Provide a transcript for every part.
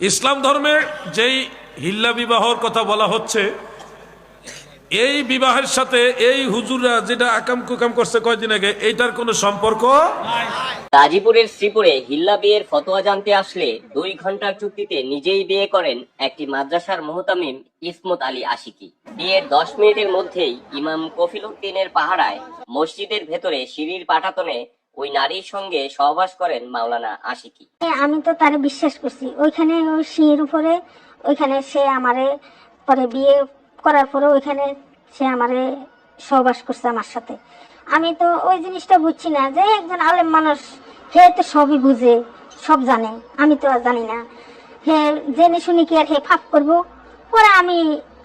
ইসলাম ধর্মে যেই হিল্লা বিবাহর কথা বলা হচ্ছে, এই বিবাহের সাথে এই হুজুররা যেটা আকাম কুকাম করছে কয়দিন আগে, এইটার কোনো সম্পর্ক? গাজীপুরের শ্রীপুরে হিল্লা বিয়ের ফতোয়া জানতে আসলে দুই ঘণ্টার চুক্তিতে নিজেই বিয়ে করেন একটি মাদ্রাসার মোহতামিম ইসমত আলী আশিকি। বিয়ের দশ মিনিটের মধ্যেই ইমাম কফিল উদ্দিনের পাহারায় মসজিদের ভেতরে সিঁড়ির পাটাতনে ওই নারীর সঙ্গে সহবাস করেন মাওলানা আশিকি। আমি তো তারে বিশ্বাস করছি। ওইখানে ওই সিঁড়ির উপরে, ওইখানে সে আমারে পরে বিয়ে করার পরে ওইখানে সে আমারে সহবাস করছে আমার সাথে। আমি তো ওই জিনিসটা বুঝছি না যে একজন আলেম মানুষ, হে তো সবই বুঝে, সব জানে। আমি তো আর জানি না। হে, জেনে শুনি কি আর হে ফাপ করব? পরে আমি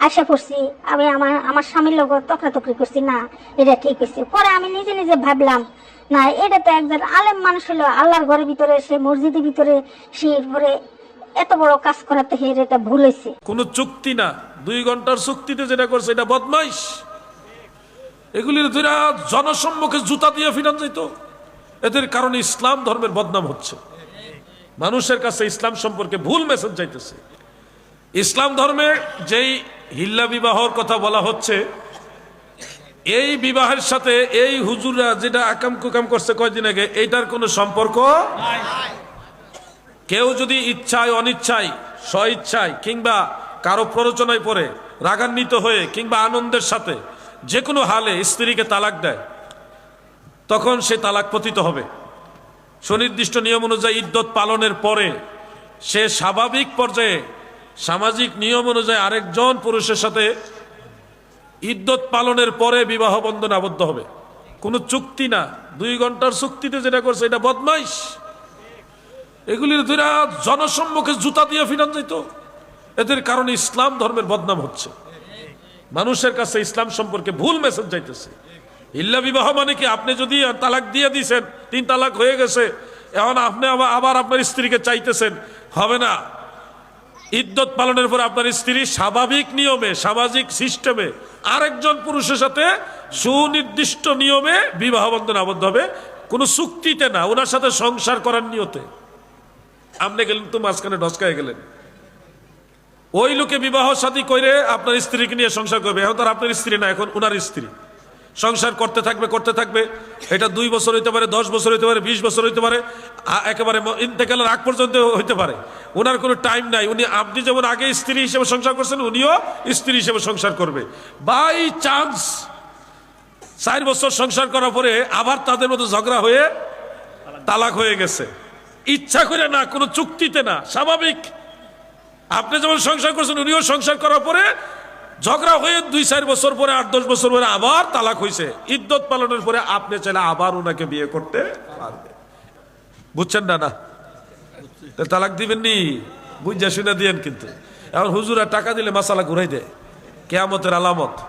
আশা করছি আমি আমার আমার স্বামীর লোক তকরাতকরি করছি, না, এটা ঠিক হয়েছে। পরে আমি নিজে নিজে ভাবলাম, না, এটা তো একজন আলেম মানুষ হলো, আল্লাহর ঘরের ভিতরে, সে মসজিদের ভিতরে, সে পরে এত বড় কাজ করাতে হে, এটা ভুল হয়েছে। কোনো চুক্তি না। দুই ঘণ্টার চুক্তিতে যেটা করছে, এটা বদমাইশ। এগুলির ধরে জনসম্মুখে জুতা দিয়ে ফিরান যেত। এদের কারণে ইসলাম ধর্মের বদনাম হচ্ছে। মানুষের কাছে ইসলাম সম্পর্কে ভুল মেসেজ যাইতেছে। ইসলাম ধর্মে যেই হিল্লা বিবাহর কথা বলা হচ্ছে। এই বিবাহের সাথে এই হুজুররা যেটা আকাম কুকাম করছে কয়দিন আগে, এইটার কোনো সম্পর্ক? কেউ যদি ইচ্ছায়, অনিচ্ছায় স্ব ইচ্ছায় কিংবা কারও প্ররোচনায় পড়ে, রাগান্বিত হয়ে কিংবা আনন্দের সাথে যে কোনো হালে স্ত্রীকে তালাক দেয়, তখন সে তালাক পতিত হবে। সুনির্দিষ্ট নিয়ম অনুযায়ী ইদ্যত পালনের পরে সে স্বাভাবিক পর্যায়ে সামাজিক নিয়ম অনুযায়ী আরেকজন পুরুষের সাথে ইদ্যত পালনের পরে বিবাহ বন্ধন আবদ্ধ হবে। কোনো চুক্তি না। দুই ঘণ্টার চুক্তিতে যেটা করছে, এটা বদমাইশ। এগুলির ধরে জনসম্মুখে জুতা দিয়ে ফিরান যেত। এদের কারণে ইসলাম ধর্মের বদনাম হচ্ছে। মানুষের কাছে ইসলাম সম্পর্কে ভুল মেসেজ যাইতেছে। ইল্লা বিবাহ মানে কি? আপনি যদি তালাক দিয়ে দিছেন, তিন তালাক হয়ে গেছে, এখন আপনি আবার আপনার স্ত্রীকে চাইতেছেন। হবে না। ইদ্যত পালনের পর আপনার স্ত্রী স্বাভাবিক নিয়মে, সামাজিক সিস্টেমে, আরেকজন পুরুষের সাথে সুনির্দিষ্ট নিয়মে বিবাহ বন্ধন আবদ্ধ হবে। কোনো চুক্তিতে না, ওনার সাথে সংসার করার নিয়তে। আপনি গেলেন তো মাঝখানে ঢসকায় গেলেন। ওই লোকে বিবাহ সাথী করে আপনার স্ত্রীকে নিয়ে সংসার করবে। এখন তো আর আপনার স্ত্রী না, এখন ওনার স্ত্রী। সংসার করতে থাকবে করতে থাকবে। এটা দুই বছর হইতে পারে, দশ বছর হইতে পারে, বিশ বছর হইতে পারে একেবারে ইন্তেকালের আগ পর্যন্ত হইতে পারে। ওনার কোনো টাইম নাই। উনি, আপনি যেমন আগে স্ত্রী হিসেবে সংসার করছেন, উনিও স্ত্রী হিসেবে সংসার করবে। বাই চান্স চার বছর সংসার করার পরে আবার তাদের মতো ঝগড়া হয়ে তালাক হয়ে গেছে। ইচ্ছা করে না, কোনো চুক্তিতে না, স্বাভাবিক। আপনি যেমন সংসার করছেন, উনিও সংসার করার পরে ঝগড়া হয়ে দুই, চার বছর পরে, আট, দশ বছর পরে আবার তালাক হয়েছে ইদ্যত পালনের পরে আপনি চাইলে আবার ওনাকে বিয়ে করতে পারবে বুঝছেন না না? তালাক দিবেন নি বুঝা শুনে দিয়েন কিন্তু। এখন হুজুরা টাকা দিলে মাসালা ঘুরাই দেয়। কেয়ামতের আলামত।